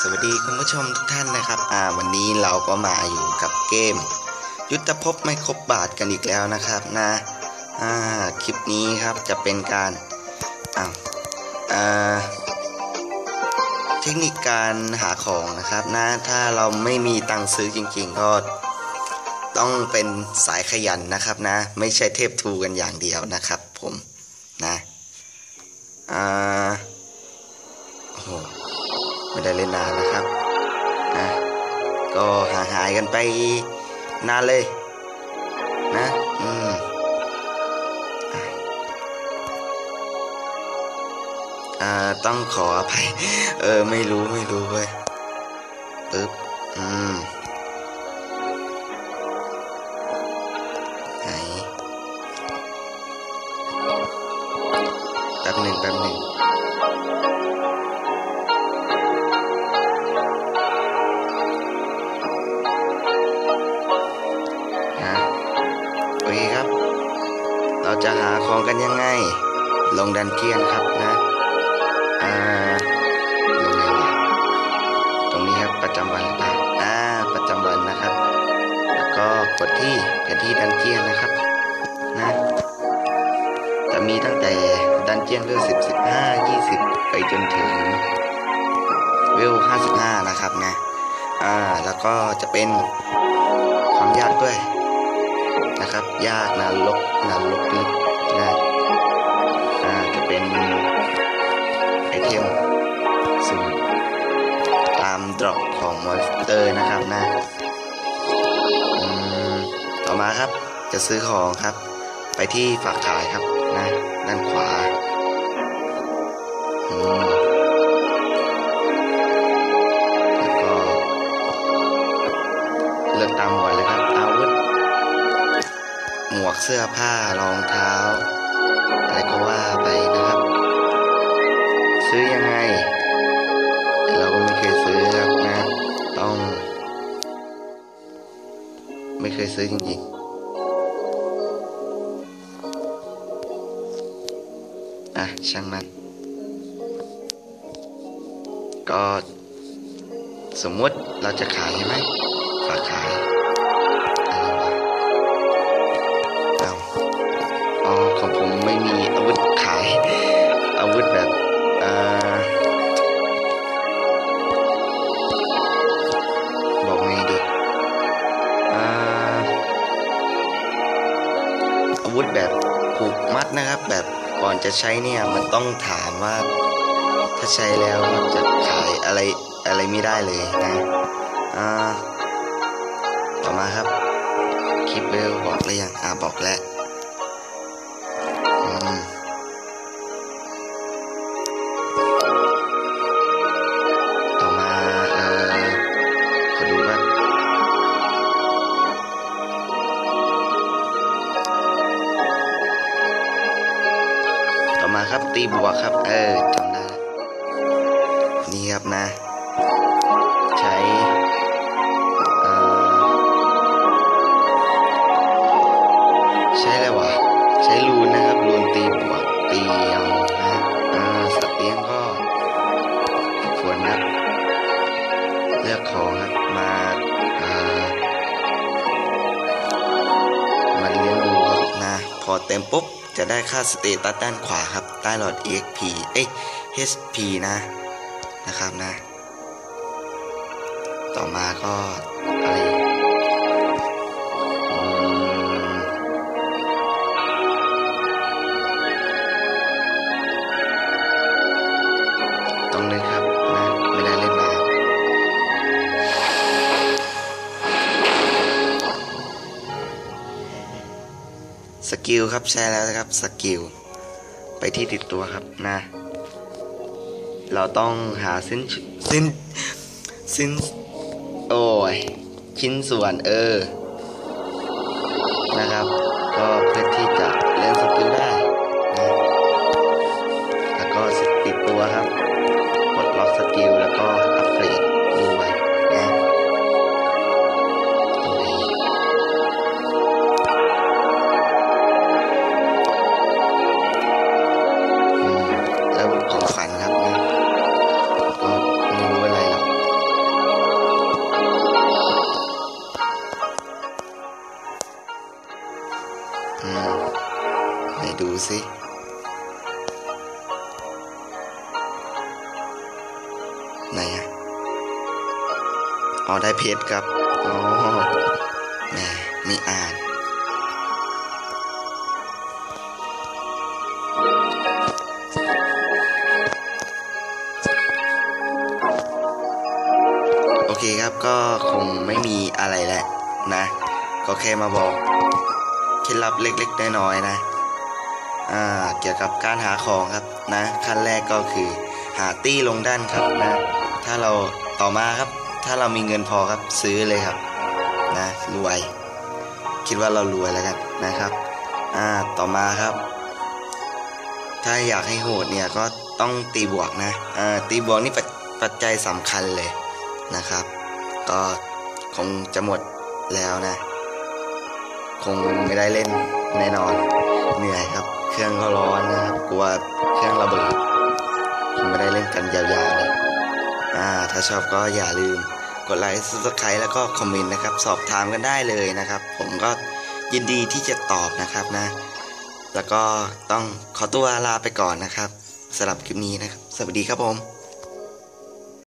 สวัสดีคุณผู้ชมทุกท่านนะครับ อ่า วันนี้เราก็มาอยู่กับเกม ยุทธภพไม่ครบบาทกันอีกแล้วนะครับนะ อ่า คลิปนี้ครับจะเป็นการอ้าวอ่าเทคนิคการหาของนะครับนะถ้าเราไม่มีตังค์ซื้อจริง ๆ ก็ต้องเป็นสายขยันนะครับนะ ไม่ใช่เทพทูกันอย่างเดียวนะครับผมนะ อ่าโอ้ ไม่ได้เล่นนานนะครับนะก็ห่างหายกันไปนานเลยนะอืมอ่าต้องขออภัยเออไม่รู้ไม่รู้เว้ยปึ๊บอืม จะหาของกันยังไง ลงดันเจียนครับนะอ่าลงไงวะตรงนี้ครับประจำวันอะอ่าประจำวันนะครับ แล้วก็กดที่แผนที่ดันเจียนนะครับนะจะมีตั้งแต่ดันเจียนเวลสิบสิบห้ายี่สิบไปจนถึงเวลห้าสิบห้านะครับนะอ่าแล้วก็จะเป็นความยากด้วย นะครับ ยากนรกนรกลึกนะอ่าจะเป็นไอเทมสุ่มตามดรอปของมอนสเตอร์นะครับนะต่อมาครับจะซื้อของครับ ไปที่ฝากขายครับนะด้านขวาแล้วก็เลือกตามหมว เสื้อผ้ารองเท้า อะไรก็ว่าไปนะครับ ซื้อยังไง เราก็ไม่เคยซื้อครับนะ ต้อง ไม่เคยซื้อจริงๆ อะ ช่างมัน ก็สมมติเราจะขายใช่ไหมฝากขาย มไม่มีอาวุธขาย อาวุธแบบเอ่อบอกไงดีอ่าอาวุธแบบผูกมัดนะครับ แบบก่อนจะใช้เนี่ยมันต้องถามว่าถ้าใช้แล้วจะขายอะไรอะไรไม่ได้เลยนะอ่าต่อมาครับคลิปเวลบอกหรือยังอ่าบอกแล้ว ตีบวกครับ เออจำได้ นี่ครับนะ ใช้เอ่อใช้อะไรวะ ใช้รูนนะครับ รูนตีบวกตีเอานะอ่าสัตว์เลี้ยงก็ควรนะเลือกของครับมาอ่อมาเลี้ยงดูครับนะ พอเต็มปุ๊บ จะได้ค่าสเตตัสด้านขวาครับ ใต้หลอด EXP เอ้ย HP นะ นะครับนะ ต่อมาก็ สกิลครับใช้แล้วนะครับสกิลไปที่ติดตัวครับนะ เราต้องหาสิ้นสิ้นสิ้นโอ้ยชิ้นส่วนเออ นะครับ ก็เพื่อที่จะเล่นสกิลได้นะแล้วก็ติดตัวครับ อไหนดูสิไหนอะอ๋อได้เพชรครับอ๋อแหมไม่อ่านโอเคครับก็คงไม่มีอะไรแหละนะ ก็แค่มาบอก เคล็ดลับเล็กๆน้อยๆนะอ่าเกี่ยวกับการหาของครับนะขั้นแรกก็คือหาตี้ลงด้านครับนะถ้าเราต่อมาครับ ถ้าเรามีเงินพอครับซื้อเลยครับนะรวย คิดว่าเรารวยแล้วกันนะครับอ่าต่อมาครับ ถ้าอยากให้โหดเนี่ยก็ต้องตีบวกนะอ่าตีบวกนี่ปัจปัจจัยสำคัญเลยนะครับ ก็คงจะหมดแล้วนะ คงไม่ได้เล่นแน่นอน เหนื่อยครับ เครื่องก็ร้อนนะครับ กลัวเครื่องระเบิดคงไม่ได้เล่นกันยาวๆเลยอ่าถ้าชอบก็อย่าลืมกดไลค์ subscribe แล้วก็คอมเมนต์นะครับ สอบถามกันได้เลยนะครับ ผมก็ยินดีที่จะตอบนะครับนะ แล้วก็ต้องขอตัวลาไปก่อนนะครับสำหรับคลิปนี้นะครับ สวัสดีครับผม